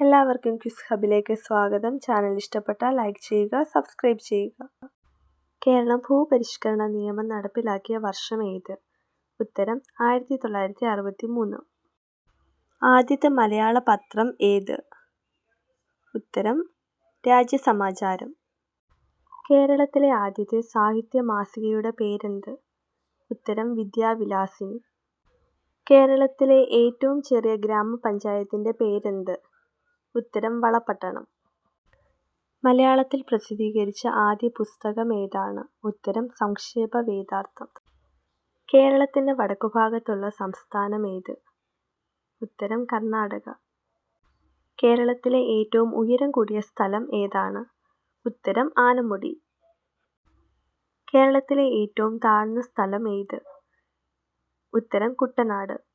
എല്ലാവർക്കും ക്വിസ് ഹബിലേക്ക് സ്വാഗതം. ചാനൽ ഇഷ്ടപ്പെട്ടാൽ ലൈക്ക് ചെയ്യുക സബ്സ്ക്രൈബ് ചെയ്യുക. കേരളം ഭൂപരിഷ്കരണ നിയമം നടപ്പിലാക്കിയ വർഷം ഏത്? ഉത്തരം ആയിരത്തി തൊള്ളായിരത്തി അറുപത്തി മൂന്ന് ആദ്യത്തെ മലയാള പത്രം ഏത്? ഉത്തരം രാജ്യസമാചാരം. കേരളത്തിലെ ആദ്യത്തെ സാഹിത്യ മാസികയുടെ പേരെന്ത്? ഉത്തരം വിദ്യാവിലാസിനി. കേരളത്തിലെ ഏറ്റവും ചെറിയ ഗ്രാമപഞ്ചായത്തിന്റെ പേരെന്ത്? ഉത്തരം വളപട്ടണം. മലയാളത്തിൽ പ്രസിദ്ധീകരിച്ച ആദ്യ പുസ്തകം ഏതാണ്? ഉത്തരം സംക്ഷേപ വേദാർത്ഥം കേരളത്തിന്റെ വടക്കുഭാഗത്തുള്ള സംസ്ഥാനം ഏത്? ഉത്തരം കർണാടക. കേരളത്തിലെ ഏറ്റവും ഉയരം കൂടിയ സ്ഥലം ഏതാണ്? ഉത്തരം ആനമുടി. കേരളത്തിലെ ഏറ്റവും താഴ്ന്ന സ്ഥലം ഏത്? ഉത്തരം കുട്ടനാട്.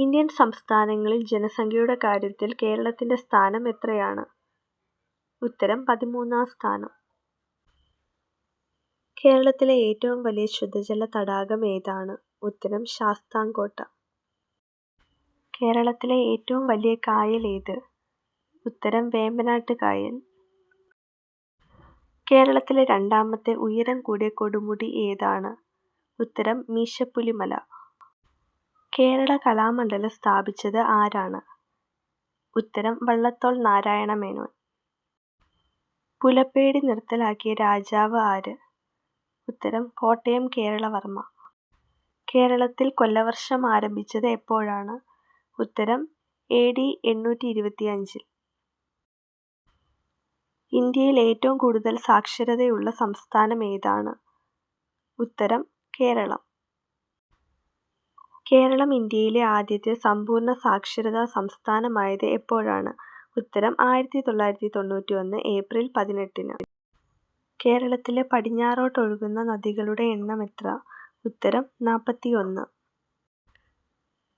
ഇന്ത്യൻ സംസ്ഥാനങ്ങളിൽ ജനസംഖ്യയുടെ കാര്യത്തിൽ കേരളത്തിന്റെ സ്ഥാനം എത്രയാണ്? ഉത്തരം പതിമൂന്നാം സ്ഥാനം. കേരളത്തിലെ ഏറ്റവും വലിയ ശുദ്ധജല തടാകം ഏതാണ്? ഉത്തരം ശാസ്താംകോട്ട. കേരളത്തിലെ ഏറ്റവും വലിയ കായൽ ഏത്? ഉത്തരം വേമ്പനാട്ട് കായൽ. കേരളത്തിലെ രണ്ടാമത്തെ ഉയരം കൂടിയ കൊടുമുടി ഏതാണ്? ഉത്തരം മീശപ്പുലിമല. കേരള കലാമണ്ഡലം സ്ഥാപിച്ചത് ആരാണ്? ഉത്തരം വള്ളത്തോൾ നാരായണ മേനോൻ. പുലപ്പേടി നിർത്തലാക്കിയ രാജാവ് ആര്? ഉത്തരം കോട്ടയം കേരളവർമ്മ. കേരളത്തിൽ കൊല്ലവർഷം ആരംഭിച്ചത് എപ്പോഴാണ്? ഉത്തരം എ ഡി എണ്ണൂറ്റി ഇരുപത്തിയഞ്ചിൽ ഇന്ത്യയിൽ ഏറ്റവും കൂടുതൽ സാക്ഷരതയുള്ള സംസ്ഥാനം ഏതാണ്? ഉത്തരം കേരളം. കേരളം ഇന്ത്യയിലെ ആദ്യത്തെ സമ്പൂർണ സാക്ഷരതാ സംസ്ഥാനമായത് എപ്പോഴാണ്? ഉത്തരം ആയിരത്തി തൊള്ളായിരത്തി തൊണ്ണൂറ്റി ഒന്ന് ഏപ്രിൽ പതിനെട്ടിന്. കേരളത്തിലെ പടിഞ്ഞാറോട്ടൊഴുകുന്ന നദികളുടെ എണ്ണം എത്ര? ഉത്തരം നാൽപ്പത്തിയൊന്ന്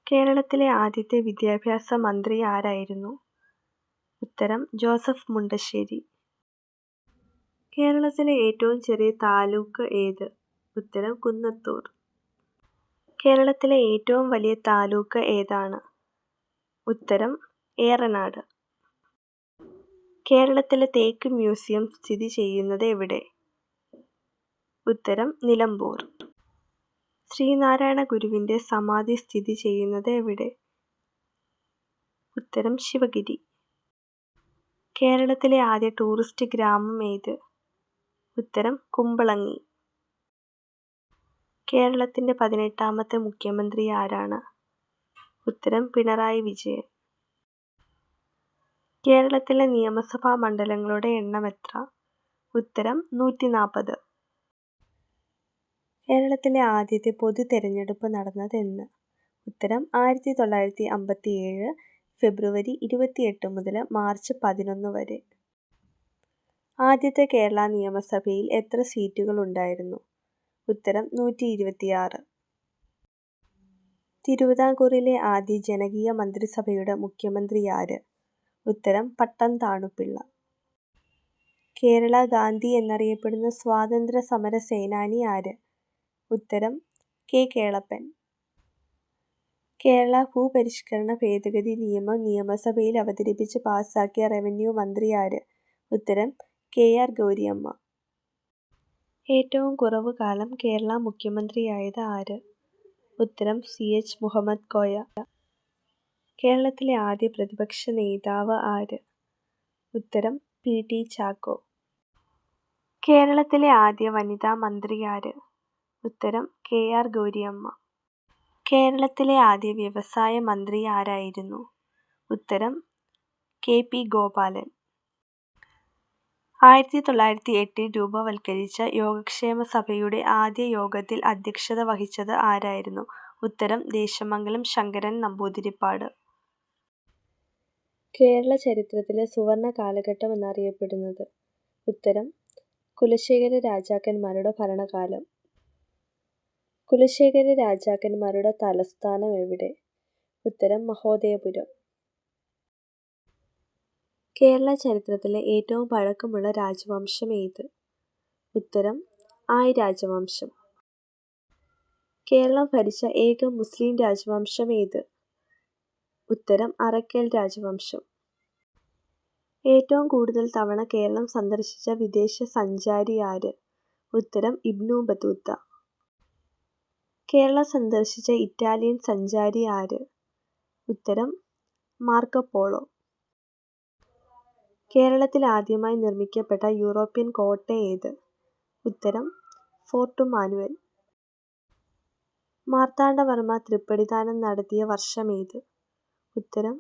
കേരളത്തിലെ ആദ്യത്തെ വിദ്യാഭ്യാസ മന്ത്രി ആരായിരുന്നു? ഉത്തരം ജോസഫ് മുണ്ടശ്ശേരി. കേരളത്തിലെ ഏറ്റവും ചെറിയ താലൂക്ക് ഏത്? ഉത്തരം കുന്നത്തൂർ. കേരളത്തിലെ ഏറ്റവും വലിയ താലൂക്ക് ഏതാണ്? ഉത്തരം ഏറനാട്. കേരളത്തിലെ തേക്ക് മ്യൂസിയം സ്ഥിതി ചെയ്യുന്നത് എവിടെ? ഉത്തരം നിലമ്പൂർ. ശ്രീനാരായണ ഗുരുവിന്റെ സമാധി സ്ഥിതി ചെയ്യുന്നത് എവിടെ? ഉത്തരം ശിവഗിരി. കേരളത്തിലെ ആദ്യ ടൂറിസ്റ്റ് ഗ്രാമം ഏത്? ഉത്തരം കുമ്പളങ്ങി. കേരളത്തിന്റെ പതിനെട്ടാമത്തെ മുഖ്യമന്ത്രി ആരാണ്? ഉത്തരം പിണറായി വിജയൻ. കേരളത്തിലെ നിയമസഭാ മണ്ഡലങ്ങളുടെ എണ്ണം എത്ര? ഉത്തരം നൂറ്റി നാൽപ്പത് കേരളത്തിലെ ആദ്യത്തെ പൊതു തെരഞ്ഞെടുപ്പ് നടന്നത് എന്ന്. ഉത്തരം ആയിരത്തി തൊള്ളായിരത്തി അമ്പത്തി ഏഴ് ഫെബ്രുവരി ഇരുപത്തിയെട്ട് മുതൽ മാർച്ച് പതിനൊന്ന് വരെ. ആദ്യത്തെ കേരള നിയമസഭയിൽ എത്ര സീറ്റുകൾ ഉണ്ടായിരുന്നു? ഉത്തരം നൂറ്റി ഇരുപത്തിയാറ് തിരുവിതാംകൂറിലെ ആദ്യ ജനകീയ മന്ത്രിസഭയുടെ മുഖ്യമന്ത്രി ആര്? ഉത്തരം പട്ടം താണുപിള്ള കേരള ഗാന്ധി എന്നറിയപ്പെടുന്ന സ്വാതന്ത്ര്യ സമര സേനാനി ആര്? ഉത്തരം കെ. കേളപ്പൻ. കേരള ഭൂപരിഷ്കരണ ഭേദഗതി നിയമം നിയമസഭയിൽ അവതരിപ്പിച്ച് പാസാക്കിയ റവന്യൂ മന്ത്രി ആര്? ഉത്തരം കെ. ആർ. ഗൗരിയമ്മ. ഏറ്റവും കുറവ് കാലം കേരള മുഖ്യമന്ത്രിയായത് ആര്? ഉത്തരം സി. എച്ച്. മുഹമ്മദ് കോയ. കേരളത്തിലെ ആദ്യ പ്രതിപക്ഷ നേതാവ് ആര്? ഉത്തരം പി. ടി. ചാക്കോ. കേരളത്തിലെ ആദ്യ വനിതാ മന്ത്രി ആര്? ഉത്തരം കെ. ആർ. ഗൗരിയമ്മ. കേരളത്തിലെ ആദ്യ വ്യവസായ മന്ത്രി ആരായിരുന്നു? ഉത്തരം കെ. പി. ഗോപാലൻ. ആയിരത്തി തൊള്ളായിരത്തി എട്ടിൽ രൂപവത്കരിച്ച യോഗക്ഷേമ സഭയുടെ ആദ്യ യോഗത്തിൽ അധ്യക്ഷത വഹിച്ചത് ആരായിരുന്നു? ഉത്തരം ദേശമംഗലം ശങ്കരൻ നമ്പൂതിരിപ്പാട്. കേരള ചരിത്രത്തിലെ സുവർണ കാലഘട്ടം എന്നറിയപ്പെടുന്നത്. ഉത്തരം കുലശേഖര രാജാക്കന്മാരുടെ ഭരണകാലം. കുലശേഖര രാജാക്കന്മാരുടെ തലസ്ഥാനം എവിടെ? ഉത്തരം മഹോദയപുരം. കേരള ചരിത്രത്തിലെ ഏറ്റവും പഴക്കമുള്ള രാജവംശം ഏത്? ഉത്തരം ആയ് രാജവംശം. കേരളം ഭരിച്ച ഏക മുസ്ലിം രാജവംശം ഏത്? ഉത്തരം അറക്കൽ രാജവംശം. ഏറ്റവും കൂടുതൽ തവണ കേരളം സന്ദർശിച്ച വിദേശ സഞ്ചാരി ആര്? ഉത്തരം ഇബ്നു ബത്തൂത്ത. കേരളം സന്ദർശിച്ച ഇറ്റാലിയൻ സഞ്ചാരി ആര്? ഉത്തരം മാർക്കോ കേരളത്തിൽ ആദ്യമായി നിർമ്മിക്കപ്പെട്ട യൂറോപ്യൻ കോട്ട ഏത്? ഉത്തരം ഫോർട്ട് മാനുവൽ മാർത്താണ്ഡവർമ്മ തൃപ്പടിദാനം നടത്തിയ വർഷം വർഷമേത് ഉത്തരം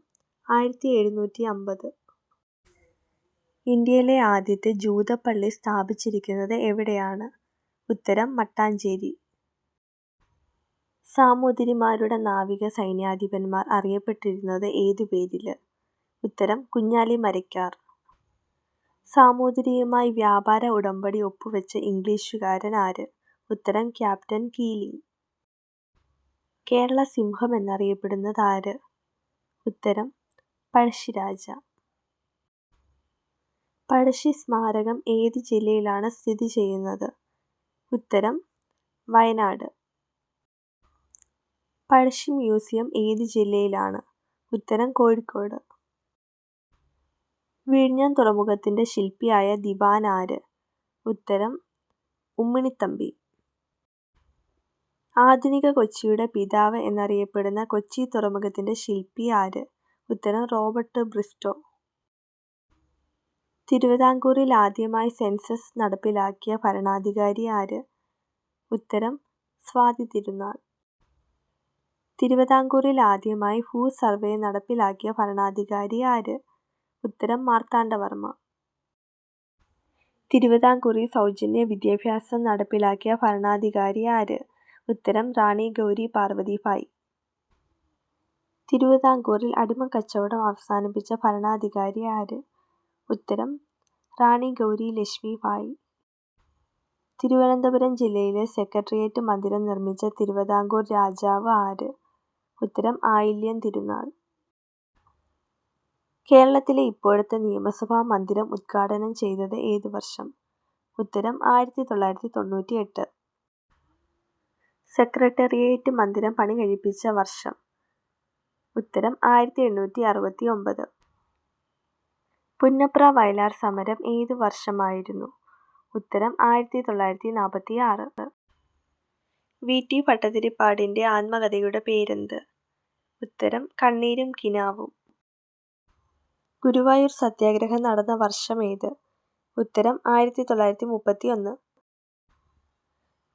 ആയിരത്തി എഴുന്നൂറ്റി അമ്പത് ഇന്ത്യയിലെ ആദ്യത്തെ ജൂതപ്പള്ളി സ്ഥാപിച്ചിരിക്കുന്നത് എവിടെയാണ്? ഉത്തരം മട്ടാഞ്ചേരി. സാമൂതിരിമാരുടെ നാവിക സൈന്യാധിപന്മാർ അറിയപ്പെട്ടിരുന്നത് ഏതു പേരിൽ? ഉത്തരം കുഞ്ഞാലി മരയ്ക്കാർ സാമൂതിരിയുമായി വ്യാപാര ഉടമ്പടി ഒപ്പുവെച്ച ഇംഗ്ലീഷുകാരൻ ആര്? ഉത്തരം ക്യാപ്റ്റൻ കീലിംഗ്. കേരള സിംഹം എന്നറിയപ്പെടുന്നത് ആര്? ഉത്തരം പഴശ്ശിരാജ. പഴശ്ശി സ്മാരകം ഏത് ജില്ലയിലാണ് സ്ഥിതി ചെയ്യുന്നത്? ഉത്തരം വയനാട്. പഴശ്ശി മ്യൂസിയം ഏത് ജില്ലയിലാണ്? ഉത്തരം കോഴിക്കോട്. വിഴിഞ്ഞം തുറമുഖത്തിന്റെ ശില്പിയായ ദിവാൻ ആര്? ഉത്തരം ഉമ്മിണിത്തമ്പി. ആധുനിക കൊച്ചിയുടെ പിതാവ് എന്നറിയപ്പെടുന്ന കൊച്ചി തുറമുഖത്തിന്റെ ശില്പി ആര്? ഉത്തരം റോബർട്ട് ബ്രിസ്റ്റോ. തിരുവിതാംകൂറിൽ ആദ്യമായി സെൻസസ് നടപ്പിലാക്കിയ ഭരണാധികാരി ആര്? ഉത്തരം സ്വാതി തിരുനാൾ. തിരുവിതാംകൂറിൽ ആദ്യമായി ഭൂസർവേ നടപ്പിലാക്കിയ ഭരണാധികാരി ആര്? ഉത്തരം മാർത്താണ്ഡവർമ്മ തിരുവിതാംകൂറിൽ സൗജന്യ വിദ്യാഭ്യാസം നടപ്പിലാക്കിയ ഭരണാധികാരി ആര്? ഉത്തരം റാണി ഗൗരി പാർവതി പാർവതിഭായ്. തിരുവിതാംകൂറിൽ അടിമക്കച്ചവടം അവസാനിപ്പിച്ച ഭരണാധികാരി ആര്? ഉത്തരം റാണി ഗൗരി ലക്ഷ്മി ഭായ് തിരുവനന്തപുരം ജില്ലയിലെ സെക്രട്ടേറിയറ്റ് മന്ദിരം നിർമ്മിച്ച തിരുവിതാംകൂർ രാജാവ് ആര്? ഉത്തരം ആയില്യം തിരുനാൾ. കേരളത്തിലെ ഇപ്പോഴത്തെ നിയമസഭാ മന്ദിരം ഉദ്ഘാടനം ചെയ്തത് ഏതു വർഷം? ഉത്തരം ആയിരത്തി തൊള്ളായിരത്തി തൊണ്ണൂറ്റി എട്ട് സെക്രട്ടേറിയറ്റ് മന്ദിരം പണി കഴിപ്പിച്ച വർഷം. ഉത്തരം ആയിരത്തി എണ്ണൂറ്റി അറുപത്തി ഒമ്പത് പുന്നപ്ര വയലാർ സമരം ഏത് വർഷമായിരുന്നു? ഉത്തരം ആയിരത്തി തൊള്ളായിരത്തി നാൽപ്പത്തി ആറ് വി. ടി. ഭട്ടതിരിപ്പാടിന്റെ ആത്മകഥയുടെ പേരെന്ത്? ഉത്തരം കണ്ണീരും കിനാവും. ഗുരുവായൂർ സത്യാഗ്രഹം നടന്ന വർഷം വർഷമേത് ഉത്തരം ആയിരത്തി തൊള്ളായിരത്തി മുപ്പത്തി ഒന്ന്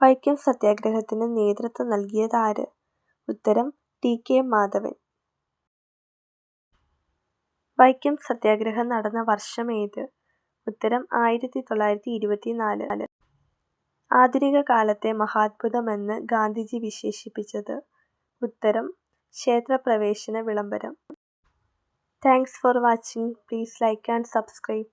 വൈക്കം സത്യാഗ്രഹത്തിന് നേതൃത്വം നൽകിയതാര് ഉത്തരം ടി കെ മാധവൻ. വൈക്കം സത്യാഗ്രഹം നടന്ന വർഷം വർഷമേത് ഉത്തരം ആയിരത്തി തൊള്ളായിരത്തി ഇരുപത്തിനാല് ആധുനിക കാലത്തെ മഹാത്ഭുതമെന്ന് ഗാന്ധിജി വിശേഷിപ്പിച്ചത്. ഉത്തരം ക്ഷേത്രപ്രവേശന വിളംബരം. Thanks for watching. Please like and subscribe.